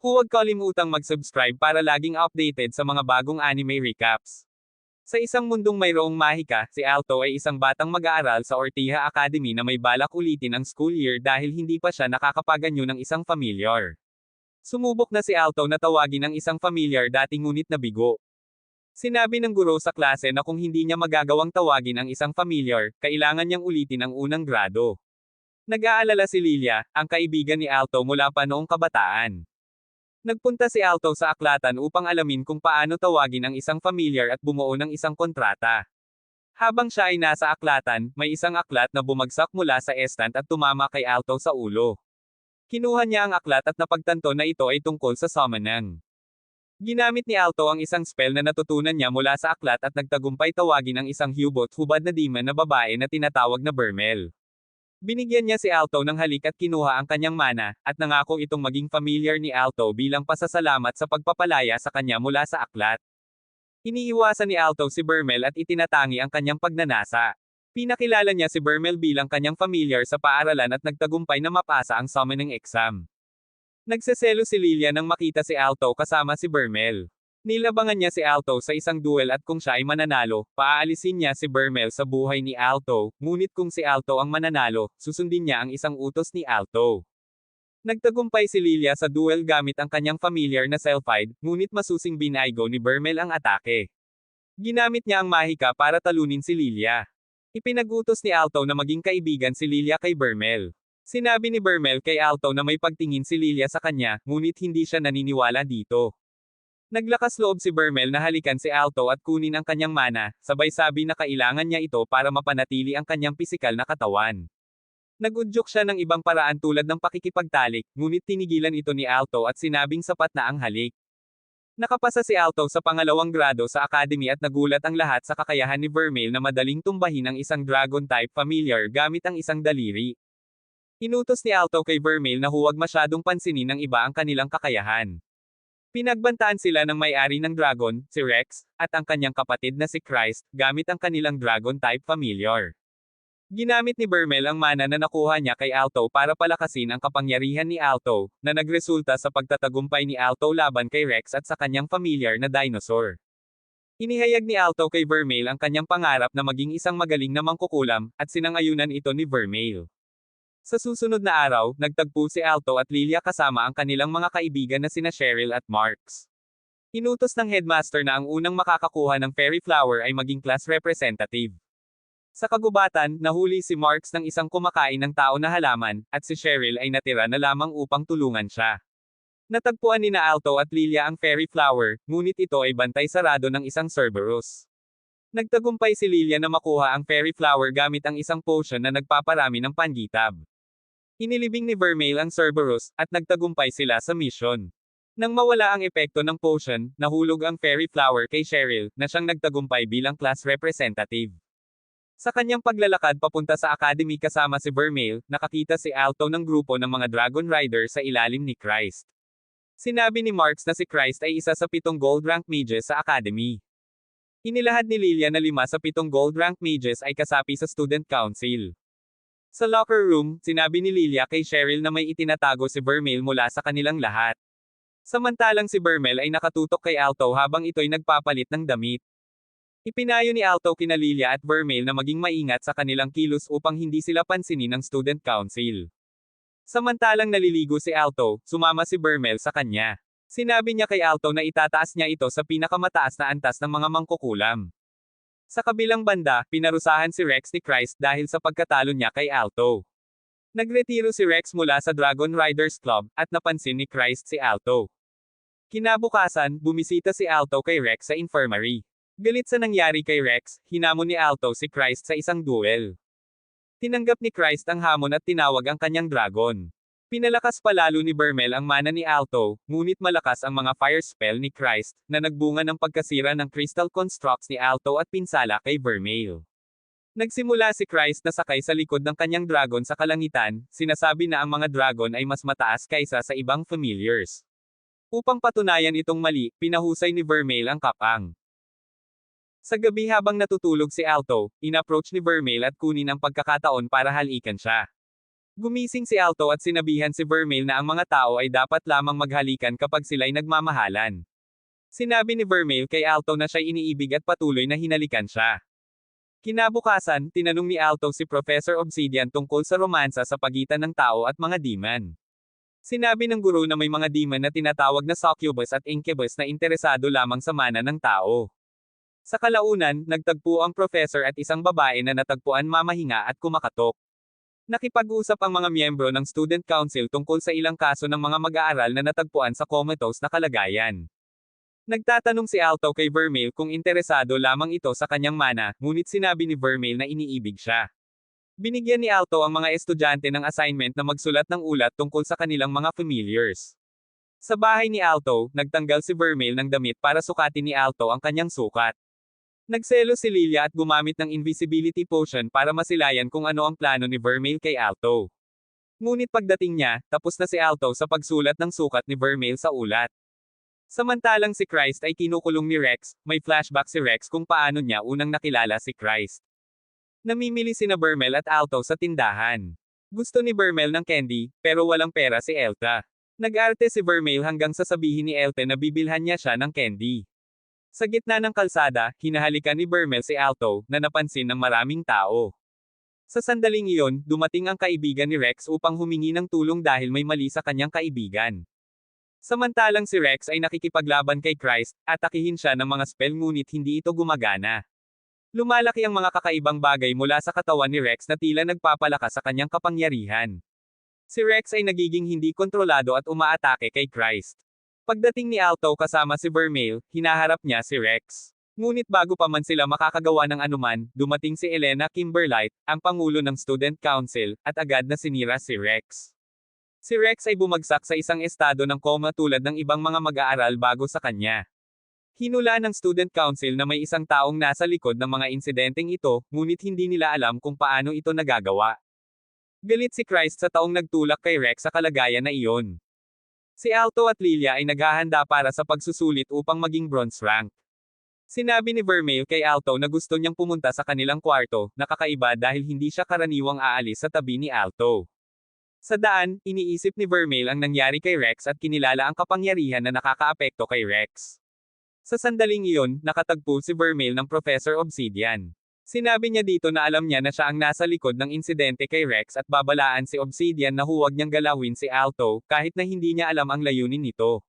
Huwag kalimutang mag-subscribe para laging updated sa mga bagong anime recaps. Sa isang mundong mayroong mahika, si Alto ay isang batang mag-aaral sa Ortiha Academy na may balak ulitin ang school year dahil hindi pa siya nakakapaganyo ng isang familiar. Sumubok na si Alto na tawagin ang isang familiar dati ngunit nabigo. Sinabi ng guro sa klase na kung hindi niya magagawang tawagin ang isang familiar, kailangan niyang ulitin ang unang grado. Nag-aalala si Lilia, ang kaibigan ni Alto mula pa noong kabataan. Nagpunta si Alto sa aklatan upang alamin kung paano tawagin ang isang familiar at bumuo ng isang kontrata. Habang siya ay nasa aklatan, may isang aklat na bumagsak mula sa estant at tumama kay Alto sa ulo. Kinuha niya ang aklat at napagtanto na ito ay tungkol sa summoning. Ginamit ni Alto ang isang spell na natutunan niya mula sa aklat at nagtagumpay tawagin ang isang hubot hubad na demon na babae na tinatawag na Bermel. Binigyan niya si Alto ng halik at kinuha ang kanyang mana, at nangako itong maging familiar ni Alto bilang pasasalamat sa pagpapalaya sa kanya mula sa aklat. Iniiwasan ni Alto si Bermel at itinatangi ang kanyang pagnanasa. Pinakilala niya si Bermel bilang kanyang familiar sa paaralan at nagtagumpay na mapasa ang summoning exam. Nagseselo si Lilia nang makita si Alto kasama si Bermel. Nilabangan niya si Alto sa isang duel at kung siya ay mananalo, paaalisin niya si Bermel sa buhay ni Alto, ngunit kung si Alto ang mananalo, susundin niya ang isang utos ni Alto. Nagtagumpay si Lilia sa duel gamit ang kanyang familiar na Selfide, ngunit masusing binaygo ni Bermel ang atake. Ginamit niya ang mahika para talunin si Lilia. Ipinagutos ni Alto na maging kaibigan si Lilia kay Bermel. Sinabi ni Bermel kay Alto na may pagtingin si Lilia sa kanya, ngunit hindi siya naniniwala dito. Naglakas loob si Bermel na halikan si Alto at kunin ang kanyang mana, sabay sabi na kailangan niya ito para mapanatili ang kanyang pisikal na katawan. Nagudyok siya ng ibang paraan tulad ng pakikipagtalik, ngunit tinigilan ito ni Alto at sinabing sapat na ang halik. Nakapasa si Alto sa pangalawang grado sa academy at nagulat ang lahat sa kakayahan ni Vermeil na madaling tumbahin ang isang dragon-type familiar gamit ang isang daliri. Inutos ni Alto kay Vermeil na huwag masyadong pansinin ng iba ang kanilang kakayahan. Pinagbantaan sila ng may-ari ng dragon, si Rex, at ang kanyang kapatid na si Christ, gamit ang kanilang dragon-type familiar. Ginamit ni Bermel ang mana na nakuha niya kay Alto para palakasin ang kapangyarihan ni Alto, na nagresulta sa pagtatagumpay ni Alto laban kay Rex at sa kanyang familiar na dinosaur. Inihayag ni Alto kay Vermeil ang kanyang pangarap na maging isang magaling na mangkukulam, at sinangayunan ito ni Vermeil. Sa susunod na araw, nagtagpo si Alto at Lilia kasama ang kanilang mga kaibigan na sina Cheryl at Marks. Inutos ng headmaster na ang unang makakakuha ng fairy flower ay maging class representative. Sa kagubatan, nahuli si Marks ng isang kumakain ng tao na halaman, at si Cheryl ay natira na lamang upang tulungan siya. Natagpuan ni na Alto at Lilia ang fairy flower, ngunit ito ay bantay sarado ng isang Cerberus. Nagtagumpay si Lilia na makuha ang fairy flower gamit ang isang potion na nagpaparami ng pangitab. Inilibing ni Vermeil ang Cerberus, at nagtagumpay sila sa mission. Nang mawala ang epekto ng potion, nahulog ang fairy flower kay Cheryl, na siyang nagtagumpay bilang class representative. Sa kanyang paglalakad papunta sa academy kasama si Vermeil, nakakita si Alto ng grupo ng mga Dragon Rider sa ilalim ni Christ. Sinabi ni Marks na si Christ ay isa sa pitong gold rank mages sa academy. Inilahad ni Lilia na lima sa pitong gold rank mages ay kasapi sa student council. Sa locker room, sinabi ni Lilia kay Cheryl na may itinatago si Vermeil mula sa kanilang lahat. Samantalang si Vermeil ay nakatutok kay Alto habang ito'y nagpapalit ng damit. Ipinayo ni Alto kina Lilia at Vermeil na maging maingat sa kanilang kilos upang hindi sila pansinin ng student council. Samantalang naliligo si Alto, sumama si Vermeil sa kanya. Sinabi niya kay Alto na itataas niya ito sa pinakamataas na antas ng mga mangkukulam. Sa kabilang banda, pinarusahan si Rex ni Christ dahil sa pagkatalo niya kay Alto. Nagretiro si Rex mula sa Dragon Riders Club, at napansin ni Christ si Alto. Kinabukasan, bumisita si Alto kay Rex sa infirmary. Galit sa nangyari kay Rex, hinamon ni Alto si Christ sa isang duel. Tinanggap ni Christ ang hamon at tinawag ang kanyang dragon. Pinalakas palalo ni Bermel ang mana ni Alto, ngunit malakas ang mga fire spell ni Christ, na nagbunga ng pagkasira ng crystal constructs ni Alto at pinsala kay Vermeil. Nagsimula si Christ na sakay sa likod ng kanyang dragon sa kalangitan, sinasabi na ang mga dragon ay mas mataas kaysa sa ibang familiars. Upang patunayan itong mali, pinahusay ni Vermeil ang kapang. Sa gabi habang natutulog si Alto, inapproach ni Vermeil at kunin ang pagkakataon para halikan siya. Gumising si Alto at sinabihan si Vermeil na ang mga tao ay dapat lamang maghalikan kapag sila'y nagmamahalan. Sinabi ni Vermeil kay Alto na siya'y iniibig at patuloy na hinalikan siya. Kinabukasan, tinanong ni Alto si Professor Obsidian tungkol sa romansa sa pagitan ng tao at mga demon. Sinabi ng guro na may mga demon na tinatawag na succubus at incubus na interesado lamang sa mana ng tao. Sa kalaunan, nagtagpo ang professor at isang babae na natagpuan mamahinga at kumakatok. Nakipag-usap ang mga miyembro ng Student Council tungkol sa ilang kaso ng mga mag-aaral na natagpuan sa comatose na kalagayan. Nagtatanong si Alto kay Vermeil kung interesado lamang ito sa kanyang mana, ngunit sinabi ni Vermeil na iniibig siya. Binigyan ni Alto ang mga estudyante ng assignment na magsulat ng ulat tungkol sa kanilang mga familiars. Sa bahay ni Alto, nagtanggal si Vermeil ng damit para sukatin ni Alto ang kanyang sukat. Nagselo si Lilia at gumamit ng invisibility potion para masilayan kung ano ang plano ni Vermeil kay Alto. Ngunit pagdating niya, tapos na si Alto sa pagsulat ng sukat ni Vermeil sa ulat. Samantalang si Christ ay kinukulong ni Rex, may flashback si Rex kung paano niya unang nakilala si Christ. Namimili sina Vermeil at Alto sa tindahan. Gusto ni Vermeil ng candy, pero walang pera si Elta. Nag-arte si Vermeil hanggang sasabihin ni Elta na bibilhan niya siya ng candy. Sa gitna ng kalsada, hinahalikan ni Vermeil si Alto, na napansin ng maraming tao. Sa sandaling iyon, dumating ang kaibigan ni Rex upang humingi ng tulong dahil may mali sa kanyang kaibigan. Samantalang si Rex ay nakikipaglaban kay Christ, atakihin siya ng mga spell ngunit hindi ito gumagana. Lumalaki ang mga kakaibang bagay mula sa katawan ni Rex na tila nagpapalakas sa kanyang kapangyarihan. Si Rex ay nagiging hindi kontrolado at umaatake kay Christ. Pagdating ni Alto kasama si Vermeil, hinaharap niya si Rex. Ngunit bago pa man sila makakagawa ng anuman, dumating si Elena Kimberlite, ang pangulo ng Student Council, at agad na sinira si Rex. Si Rex ay bumagsak sa isang estado ng coma tulad ng ibang mga mag-aaral bago sa kanya. Hinula ng Student Council na may isang taong nasa likod ng mga insidenteng ito, ngunit hindi nila alam kung paano ito nagagawa. Galit si Christ sa taong nagtulak kay Rex sa kalagayan na iyon. Si Alto at Lilia ay naghahanda para sa pagsusulit upang maging bronze rank. Sinabi ni Vermeil kay Alto na gusto niyang pumunta sa kanilang kwarto, nakakaiba dahil hindi siya karaniwang aalis sa tabi ni Alto. Sa daan, iniisip ni Vermeil ang nangyari kay Rex at kinilala ang kapangyarihan na nakakaapekto kay Rex. Sa sandaling iyon, nakatagpo si Vermeil ng Professor Obsidian. Sinabi niya dito na alam niya na siya ang nasa likod ng insidente kay Rex at babalaan si Obsidian na huwag niyang galawin si Alto, kahit na hindi niya alam ang layunin nito.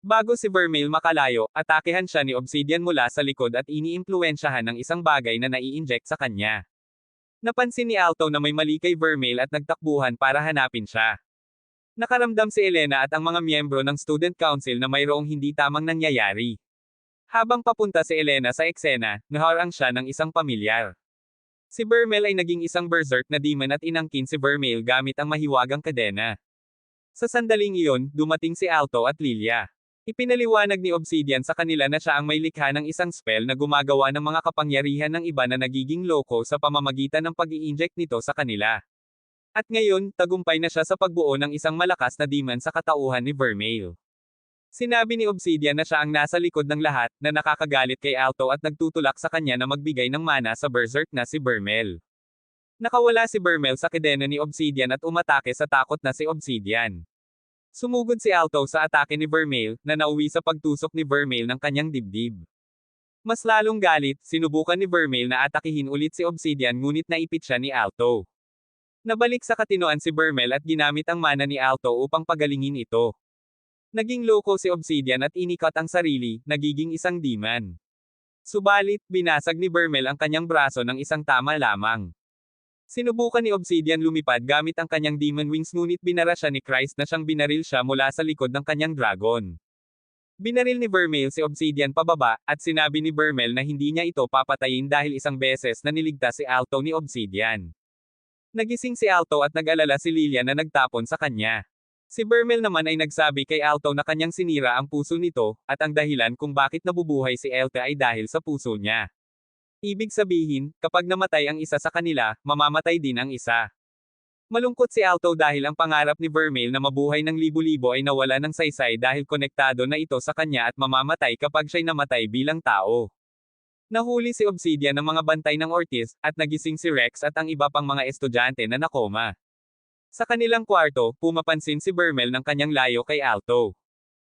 Bago si Vermeil makalayo, atakehan siya ni Obsidian mula sa likod at iniimpluwensyahan ng isang bagay na nai-inject sa kanya. Napansin ni Alto na may mali kay Vermeil at nagtakbuhan para hanapin siya. Nakaramdam si Elena at ang mga miyembro ng Student Council na mayroong hindi tamang nangyayari. Habang papunta si Elena sa eksena, naharang siya ng isang pamilyar. Si Vermeil ay naging isang berserk na demon at inangkin si Vermeil gamit ang mahiwagang kadena. Sa sandaling iyon, dumating si Alto at Lilia. Ipinaliwanag ni Obsidian sa kanila na siya ang may likha ng isang spell na gumagawa ng mga kapangyarihan ng iba na nagiging loko sa pamamagitan ng pag inject nito sa kanila. At ngayon, tagumpay na siya sa pagbuo ng isang malakas na demon sa katauhan ni Vermeil. Sinabi ni Obsidian na siya ang nasa likod ng lahat, na nakakagalit kay Alto at nagtutulak sa kanya na magbigay ng mana sa berserk na si Vermeil. Nakawala si Vermeil sa kedena ni Obsidian at umatake sa takot na si Obsidian. Sumugod si Alto sa atake ni Vermeil, na nauwi sa pagtusok ni Vermeil ng kanyang dibdib. Mas lalong galit, sinubukan ni Vermeil na atakihin ulit si Obsidian ngunit naipit siya ni Alto. Nabalik sa katinoan si Vermeil at ginamit ang mana ni Alto upang pagalingin ito. Naging loko si Obsidian at inikat ang sarili, nagiging isang demon. Subalit, binasag ni Vermeil ang kanyang braso ng isang tama lamang. Sinubukan ni Obsidian lumipad gamit ang kanyang demon wings ngunit binara siya ni Christ na siyang binaril siya mula sa likod ng kanyang dragon. Binaril ni Vermeil si Obsidian pababa, at sinabi ni Vermeil na hindi niya ito papatayin dahil isang beses na niligtas si Alto ni Obsidian. Nagising si Alto at nag-alala si Lilia na nagtapon sa kanya. Si Vermeil naman ay nagsabi kay Alto na kanyang sinira ang puso nito, at ang dahilan kung bakit nabubuhay si Elta ay dahil sa puso niya. Ibig sabihin, kapag namatay ang isa sa kanila, mamamatay din ang isa. Malungkot si Alto dahil ang pangarap ni Vermeil na mabuhay ng libo-libo ay nawala ng saysay dahil konektado na ito sa kanya at mamamatay kapag siya'y namatay bilang tao. Nahuli si Obsidian ng mga bantay ng Ortiz, at nagising si Rex at ang iba pang mga estudyante na nakoma. Sa kanilang kwarto, pumapansin si Bermel ng kanyang layo kay Alto.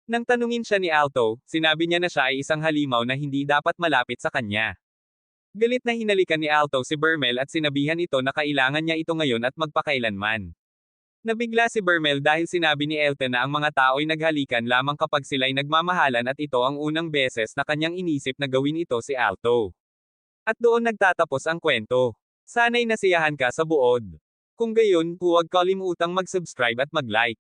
Nang tanungin siya ni Alto, sinabi niya na siya ay isang halimaw na hindi dapat malapit sa kanya. Galit na hinalikan ni Alto si Bermel at sinabihan ito na kailangan niya ito ngayon at magpakailanman. Nabigla si Bermel dahil sinabi ni Elton na ang mga tao'y naghalikan lamang kapag sila'y nagmamahalan at ito ang unang beses na kanyang inisip na gawin ito si Alto. At doon nagtatapos ang kwento. Sana'y nasiyahan ka sa buod. Kung gayon, huwag kalimutang mag-subscribe at mag-like.